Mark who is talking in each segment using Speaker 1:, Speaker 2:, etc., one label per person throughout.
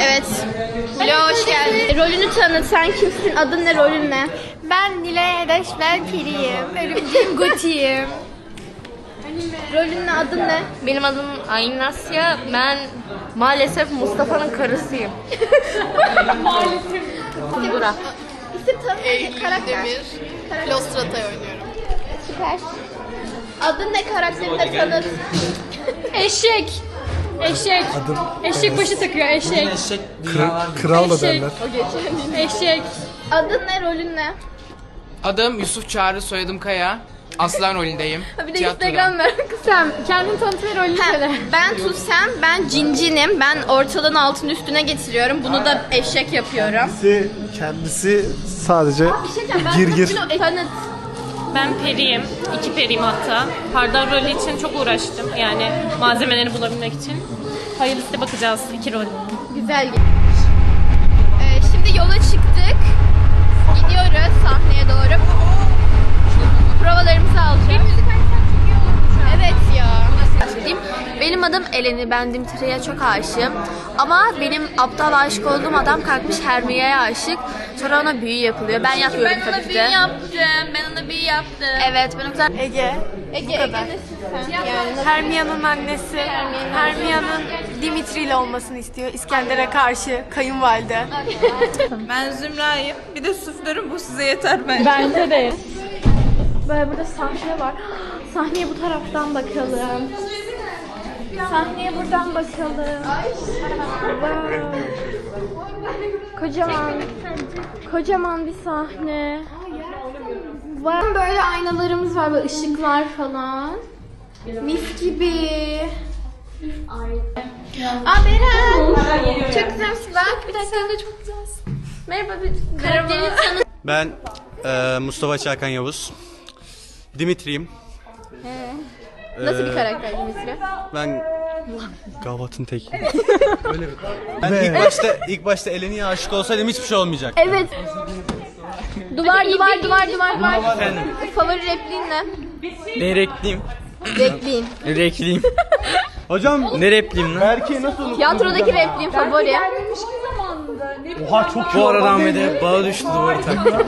Speaker 1: Evet. Vlog'a hoş geldin. Rolünü tanıt. Sen kimsin? Adın ne? Rolün ne?
Speaker 2: Ben Nilay Edaş, ben Peri'yim. Örümceğim Goti'yim.
Speaker 1: Rolün ne? Adın ne?
Speaker 3: Benim adım Aylin Asya. Ben maalesef Mustafa'nın karısıyım. Kundura.
Speaker 1: İsim tanı. Karakter.
Speaker 2: Lostrata'yı oynuyorum.
Speaker 1: Süper. Adın ne? Karakterini de tanıt.
Speaker 4: Eşek. Eşek. Eşek başı takıyor eşek.
Speaker 5: Kral da
Speaker 4: Eşek.
Speaker 5: derler.
Speaker 4: Eşek.
Speaker 1: Adın ne? Rolün ne?
Speaker 6: Adım Yusuf Çağrı, soyadım Kaya. Aslan rolündeyim.
Speaker 1: Bir de
Speaker 6: Tiyatroda.
Speaker 1: Instagram ver.
Speaker 4: Sen kendini tanıt ve rolünü söyle.
Speaker 1: Ben Tutsem, ben cincinim. Ben ortalığın altını üstüne getiriyorum. Bunu da eşek yapıyorum.
Speaker 5: Kendisi, kendisi sadece gir gir.
Speaker 1: Tanıt.
Speaker 7: Ben periyim. İki periyim hatta. Pardon rolü için çok uğraştım. Yani malzemeleri bulabilmek için. Hayırlısı bakacağız iki rol.
Speaker 1: Güzel. Ee, şimdi yola çıktık. Gidiyoruz sahneye doğru. Provalarımızı alacağız. Evet.
Speaker 3: Benim adım Eleni. Ben Dimitri'ye çok aşığım. Ama benim aptal aşık olduğum adam kalkmış Hermione'ye aşık. Sonra ona büyü yapılıyor. Ben yapıyorum
Speaker 1: Ben ona
Speaker 3: tabii ki
Speaker 1: büyü
Speaker 3: de.
Speaker 1: yaptım. Ben ona büyü yaptım.
Speaker 3: Evet ben o kadar
Speaker 2: Ege.
Speaker 1: Ege, Ege? Yani
Speaker 2: Hermione'un annesi. Hermione'un Dimitri ile olmasını istiyor. İskender'e karşı kayınvalide.
Speaker 8: Ben Zümra'yım. Bir de suflarım bu size yeter bence.
Speaker 4: Bence de.
Speaker 1: Böyle burada sahne var. Sahneye bu taraftan bakalım. Sahneye buradan bakalım. Wow. Kocaman. Kocaman bir sahne. Wow. Böyle aynalarımız var, böyle ışıklar falan. Mis gibi. Aa Beren. Çok güzelsin bak. Bir dakika sen de çok güzelsin. Merhaba. Tanı-
Speaker 9: Ben eee, Mustafa Çakan Yavuz. Dimitri'yim.
Speaker 1: Nasıl bir karakter Dimitri?
Speaker 9: Ben Gavat'ın teki. Öyle bir. Ben ilk başta ilk başta Eleni'ye aşık olsaydım hiçbir şey olmayacak.
Speaker 1: Evet. Duvar duvar duvar duvar duvar. Favori repliğin ne?
Speaker 10: Ne repliyim?
Speaker 1: Repliğin.
Speaker 10: Repliyim.
Speaker 9: Hocam
Speaker 10: Ne repliyim lan?
Speaker 9: Berke'yi nasıl unuttun?
Speaker 1: Tiyatrodaki repliğin favori.
Speaker 9: Oha çok.
Speaker 10: Bu arada Ahmet'e bağı düştü duvarı taktı.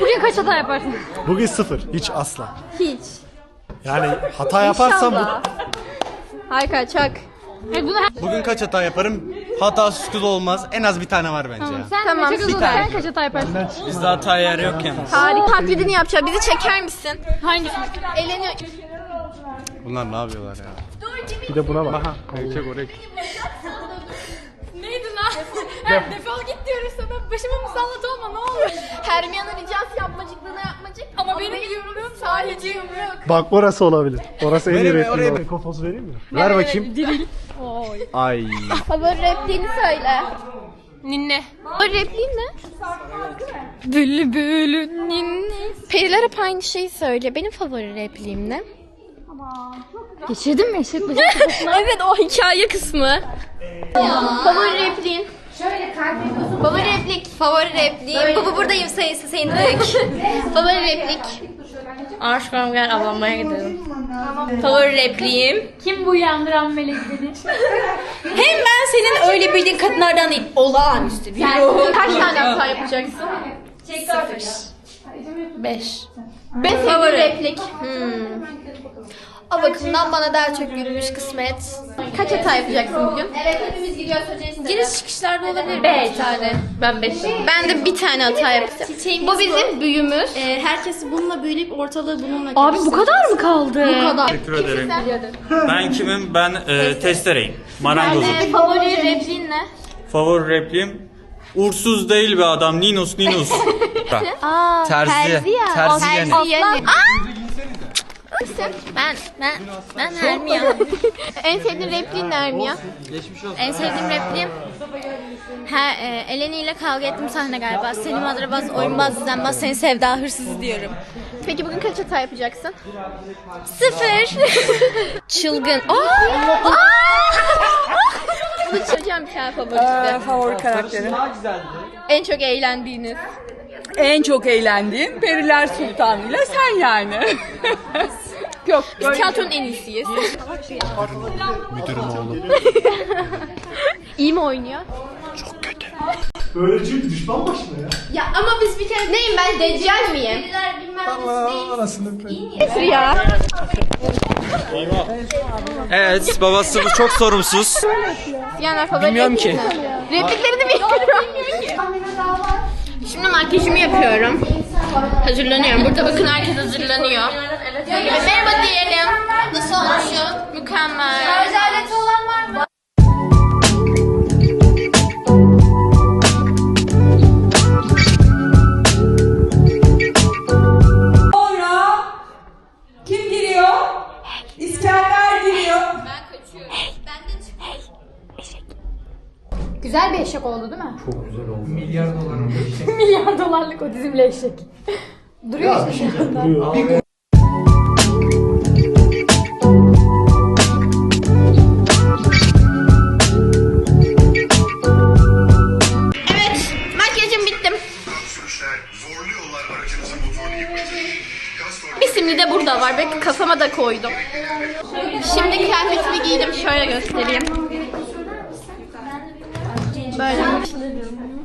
Speaker 4: Bugün kaç hata yaparsın?
Speaker 5: Bugün sıfır. Hiç asla.
Speaker 1: Hiç.
Speaker 5: Yani hata yaparsam bu.
Speaker 1: Harika çok.
Speaker 4: Hayır bunu her...
Speaker 9: Bugün kaç hata yaparım? Hatasız kız olmaz. En az bir tane var bence ya.
Speaker 4: Sen
Speaker 1: Tamam,
Speaker 4: çok
Speaker 1: bir
Speaker 4: hızlı
Speaker 1: tane.
Speaker 4: Sen kaç hata yaparsın?
Speaker 10: Bizde hata yer yok yani.
Speaker 1: Harika. Taklidini yapacağım. Bizi çeker misin?
Speaker 4: Hangisi?
Speaker 1: Eğleniyor.
Speaker 9: Bunlar ne yapıyorlar ya?
Speaker 5: bir de buna bak.
Speaker 9: Çek oraya.
Speaker 4: Neydi lan? Ha, defol git diyoruz sana. Başıma musallat olma ne olur.
Speaker 1: Hermione ricası yapmacıklığına yapmacık.
Speaker 4: Ama benim yumruğum sadece yumruk.
Speaker 5: Bak orası olabilir. Orası en iyi
Speaker 9: Vereyim mi? Oraya mı?
Speaker 5: Mikrofonu vereyim mi?
Speaker 9: Ver bakayım.
Speaker 4: Diril.
Speaker 9: Ay.
Speaker 1: Favori repliğini söyle.
Speaker 7: Ninne.
Speaker 1: Favori repliğin ne?
Speaker 4: Bülbülün ninni.
Speaker 1: Periler hep aynı şeyi söylüyor. Benim favori repliğim ne?
Speaker 4: Geçirdin mi eşek
Speaker 1: evet o hikaye kısmı. Favori repliğin. Favori replik. Favori repliğim. Baba buradayım sayısı sendik. favori replik.
Speaker 3: Aşkım gel avlanmaya gidelim. Favori repliğim.
Speaker 4: Kim bu uyandıran melek beni?
Speaker 3: Hem ben senin öyle bildiğin kadınlardan değil. Olağanüstü bir ruhum.
Speaker 1: Kaç tane hata yapacaksın?
Speaker 3: Beş.
Speaker 1: Beş favori replik. Hmm. O bakımdan bana daha çok gülmüş kısmet. Kaç hata yapacaksın bugün? Evet hepimiz gidiyoruz hocaya
Speaker 3: Giriş çıkışlarda olabilir beş tane. Ben beş.
Speaker 1: Ben de bir tane hata yaptım. Bu bizim büyümüz.
Speaker 3: Ee, herkes bununla büyüleyip ortalığı bununla
Speaker 4: Abi bu kadar mı kaldı?
Speaker 1: Bu kadar.
Speaker 10: Teşekkür ederim. Ben kimim? Ben e, testereyim. Marangozum.
Speaker 1: Favori repliğin ne?
Speaker 10: Favori repliğim Uğursuz değil bir adam. Ninos Ninos.
Speaker 1: Aa,
Speaker 10: Terzi. Terzi yani.
Speaker 1: Yani.
Speaker 3: Ben ben ben Hermione.
Speaker 1: En sevdiğin repliğin ne Ermiya?
Speaker 3: en sevdiğim repliğim Ha, e, Eleni ile kavga ettim sahne galiba. Seni madrabaz, oyunbaz, düzenbaz, seni sevda hırsızı diyorum.
Speaker 1: Peki bugün kaç hata yapacaksın?
Speaker 3: Sıfır. Çılgın.
Speaker 1: Bunu söyleyeceğim bir tane favorisi.
Speaker 8: favori karakteri.
Speaker 1: En çok eğlendiğiniz.
Speaker 8: En çok eğlendiğim Periler Sultanı'yla sen yani.
Speaker 2: Yok.
Speaker 1: Biz tiyatronun en iyisiyiz.
Speaker 5: Müdürüm oğlu.
Speaker 1: İyi mi oynuyor?
Speaker 5: Öğretici düşman başına ya.
Speaker 1: Ya ama biz bir kere... Neyim ben? Deccal miyim?
Speaker 5: Allah anasını koyayım.
Speaker 1: Ya.
Speaker 9: Evet babası bu çok sorumsuz.
Speaker 1: Siyaner favori
Speaker 6: Bilmiyorum ki.
Speaker 1: Repliklerini bilmiyorum. Şimdi makyajımı yapıyorum. Hazırlanıyorum. Burada bakın herkes hazırlanıyor. Merhaba? Mükemmel. Şarj aleti olan var mı?
Speaker 8: Sonra kim giriyor? İskender giriyor.
Speaker 4: Güzel bir eşek oldu değil mi? Çok güzel oldu. Milyar dolarlık eşek. Milyar dolarlık o dizimli eşek. Duruyor işte şu anda.
Speaker 1: Evet.
Speaker 11: Zorlu yollar aracınızın motorunu
Speaker 1: Bir simli de burada var. Belki kafama da koydum. Şimdi kıyafetimi giydim. Şöyle göstereyim. Böyle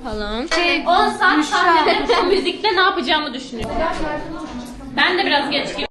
Speaker 1: falan.
Speaker 7: Şey, 10 saat sahnede müzikte ne yapacağımı düşünüyorum. Ben de biraz geç girdim.